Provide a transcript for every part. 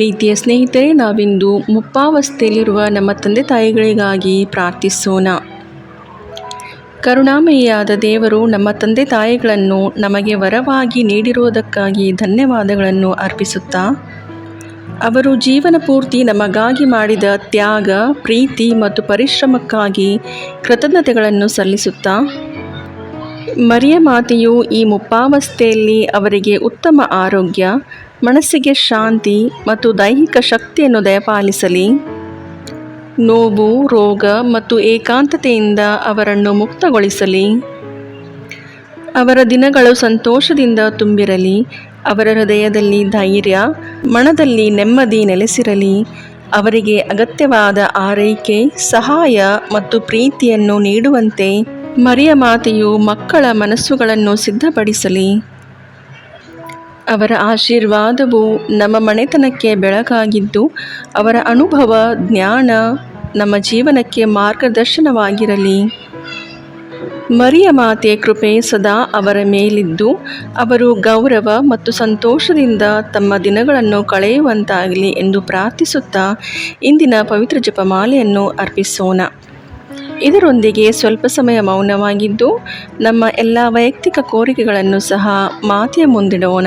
ಪ್ರೀತಿಯ ಸ್ನೇಹಿತರೆ, ನಾವಿಂದು ಮುಪ್ಪಾವಸ್ಥೆಯಲ್ಲಿರುವ ನಮ್ಮ ತಂದೆ ತಾಯಿಗಳಿಗಾಗಿ ಪ್ರಾರ್ಥಿಸೋಣ. ಕರುಣಾಮಯಿಯಾದ ದೇವರು ನಮ್ಮ ತಂದೆ ತಾಯಿಗಳನ್ನು ನಮಗೆ ವರವಾಗಿ ನೀಡಿರುವುದಕ್ಕಾಗಿ ಧನ್ಯವಾದಗಳನ್ನು ಅರ್ಪಿಸುತ್ತಾ, ಅವರು ಜೀವನ ಪೂರ್ತಿ ನಮಗಾಗಿ ಮಾಡಿದ ತ್ಯಾಗ, ಪ್ರೀತಿ ಮತ್ತು ಪರಿಶ್ರಮಕ್ಕಾಗಿ ಕೃತಜ್ಞತೆಗಳನ್ನು ಸಲ್ಲಿಸುತ್ತಾ, ಮರಿಯ ಮಾತೆಯು ಈ ಮುಪ್ಪಾವಸ್ಥೆಯಲ್ಲಿ ಅವರಿಗೆ ಉತ್ತಮ ಆರೋಗ್ಯ ಮನಸ್ಸಿಗೆ ಶಾಂತಿ ಮತ್ತು ದೈಹಿಕ ಶಕ್ತಿಯನ್ನು ದಯಪಾಲಿಸಲಿ. ನೋವು, ರೋಗ ಮತ್ತು ಏಕಾಂತತೆಯಿಂದ ಅವರನ್ನು ಮುಕ್ತಗೊಳಿಸಲಿ. ಅವರ ದಿನಗಳು ಸಂತೋಷದಿಂದ ತುಂಬಿರಲಿ. ಅವರ ಹೃದಯದಲ್ಲಿ ಧೈರ್ಯ, ಮನದಲ್ಲಿ ನೆಮ್ಮದಿ ನೆಲೆಸಿರಲಿ. ಅವರಿಗೆ ಅಗತ್ಯವಾದ ಆರೈಕೆ, ಸಹಾಯ ಮತ್ತು ಪ್ರೀತಿಯನ್ನು ನೀಡುವಂತೆ ಮರಿಯ ಮಾತೆಯು ಮಕ್ಕಳ ಮನಸ್ಸುಗಳನ್ನು ಸಿದ್ಧಪಡಿಸಲಿ. ಅವರ ಆಶೀರ್ವಾದವು ನಮ್ಮ ಮನೆತನಕ್ಕೆ ಬೆಳಕಾಗಿದ್ದು, ಅವರ ಅನುಭವ, ಜ್ಞಾನ ನಮ್ಮ ಜೀವನಕ್ಕೆ ಮಾರ್ಗದರ್ಶನವಾಗಿರಲಿ. ಮರಿಯ ಮಾತೆ ಕೃಪೆ ಸದಾ ಅವರ ಮೇಲಿದ್ದು, ಅವರು ಗೌರವ ಮತ್ತು ಸಂತೋಷದಿಂದ ತಮ್ಮ ದಿನಗಳನ್ನು ಕಳೆಯುವಂತಾಗಲಿ ಎಂದು ಪ್ರಾರ್ಥಿಸುತ್ತಾ ಇಂದಿನ ಪವಿತ್ರ ಜಪಮಾಲೆಯನ್ನು ಅರ್ಪಿಸೋಣ. ಇದರೊಂದಿಗೆ ಸ್ವಲ್ಪ ಸಮಯ ಮೌನವಾಗಿದ್ದು, ನಮ್ಮ ಎಲ್ಲ ವೈಯಕ್ತಿಕ ಕೋರಿಕೆಗಳನ್ನು ಸಹ ಮಾತೆಯ ಮುಂದಿಡೋಣ.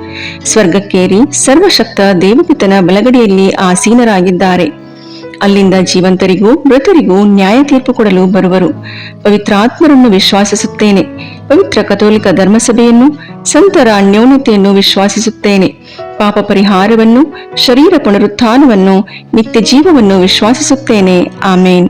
ಸ್ವರ್ಗಕ್ಕೇರಿ ಸರ್ವಶಕ್ತ ದೇವಪಿತನ ಬಲಗಡೆಯಲ್ಲಿ ಆಸೀನರಾಗಿದ್ದಾರೆ. ಅಲ್ಲಿಂದ ಜೀವಂತರಿಗೂ ಮೃತರಿಗೂ ನ್ಯಾಯ ತೀರ್ಪು ಕೊಡಲು ಬರುವರು. ಪವಿತ್ರಾತ್ಮರನ್ನು ವಿಶ್ವಾಸಿಸುತ್ತೇನೆ. ಪವಿತ್ರ ಕಥೋಲಿಕ ಧರ್ಮಸಭೆಯನ್ನು, ಸಂತರ ಅನ್ಯೋನ್ಯತೆಯನ್ನು ವಿಶ್ವಾಸಿಸುತ್ತೇನೆ. ಪಾಪ ಪರಿಹಾರವನ್ನು, ಶರೀರ ಪುನರುತ್ಥಾನವನ್ನು ನಿತ್ಯ ಜೀವವನ್ನು ವಿಶ್ವಾಸಿಸುತ್ತೇನೆ. ಆಮೇನ್.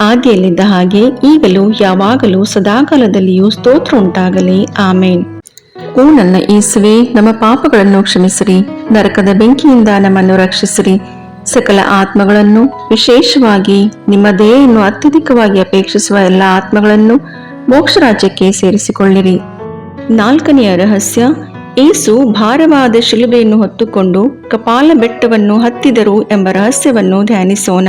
ಆದಿಯಲ್ಲಿದ್ದ ಹಾಗೆ ಈಗಲೂ ಯಾವಾಗಲೂ ಸದಾಕಾಲದಲ್ಲಿಯೂ ಸ್ತೋತ್ರ ಉಂಟಾಗಲಿ. ಆಮೇನ್. ಓ ನನ್ನ ಏಸುವೆ ನಮ್ಮ ಪಾಪಗಳನ್ನು ಕ್ಷಮಿಸಿರಿ. ನರಕದ ಬೆಂಕಿಯಿಂದ ನಮ್ಮನ್ನು ರಕ್ಷಿಸಿರಿ. ಸಕಲ ಆತ್ಮಗಳನ್ನು ವಿಶೇಷವಾಗಿ ನಿಮ್ಮ ದೇಹವನ್ನು ಅತ್ಯಧಿಕವಾಗಿ ಅಪೇಕ್ಷಿಸುವ ಎಲ್ಲ ಆತ್ಮಗಳನ್ನು ಮೋಕ್ಷ ರಾಜ್ಯಕ್ಕೆ ಸೇರಿಸಿಕೊಳ್ಳಿರಿ. ನಾಲ್ಕನೆಯ ರಹಸ್ಯ, ಏಸು ಭಾರವಾದ ಶಿಲುಬೆಯನ್ನು ಹೊತ್ತುಕೊಂಡು ಕಪಾಲ ಬೆಟ್ಟವನ್ನು ಹತ್ತಿದರು ಎಂಬ ರಹಸ್ಯವನ್ನು ಧ್ಯಾನಿಸೋಣ.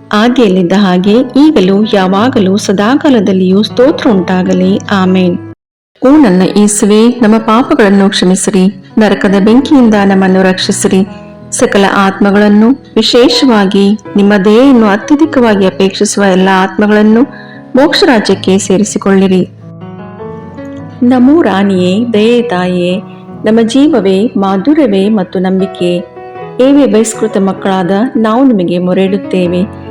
ಆದಿಯಲ್ಲಿದ್ದ ಹಾಗೆ ಈಗಲೂ ಯಾವಾಗಲೂ ಸದಾಕಾಲದಲ್ಲಿಯೂ ಸ್ತೋತ್ರ ಉಂಟಾಗಲಿ. ಆಮೇನ್. ಓ ನನ್ನ ಯೇಸುವೆ, ನಮ್ಮ ಪಾಪಗಳನ್ನು ಕ್ಷಮಿಸಿರಿ. ನರಕದ ಬೆಂಕಿಯಿಂದ ನಮ್ಮನ್ನು ರಕ್ಷಿಸಿರಿ. ಸಕಲ ಆತ್ಮಗಳನ್ನು ವಿಶೇಷವಾಗಿ ನಿಮ್ಮ ದೇಹವನ್ನು ಅತ್ಯಧಿಕವಾಗಿ ಅಪೇಕ್ಷಿಸುವ ಎಲ್ಲ ಆತ್ಮಗಳನ್ನು ಮೋಕ್ಷ ರಾಜ್ಯಕ್ಕೆ ಸೇರಿಸಿಕೊಳ್ಳಿರಿ. ನಮೋ ರಾಣಿಯೇ ದಯೆ ತಾಯೇ, ನಮ್ಮ ಜೀವವೇ, ಮಾಧುರ್ಯವೇ ಮತ್ತು ನಂಬಿಕೆ. ಏವೇ ಬಹಿಷ್ಕೃತ ಮಕ್ಕಳಾದ ನಾವು ನಿಮಗೆ ಮೊರೆಯಿಡುತ್ತೇವೆ.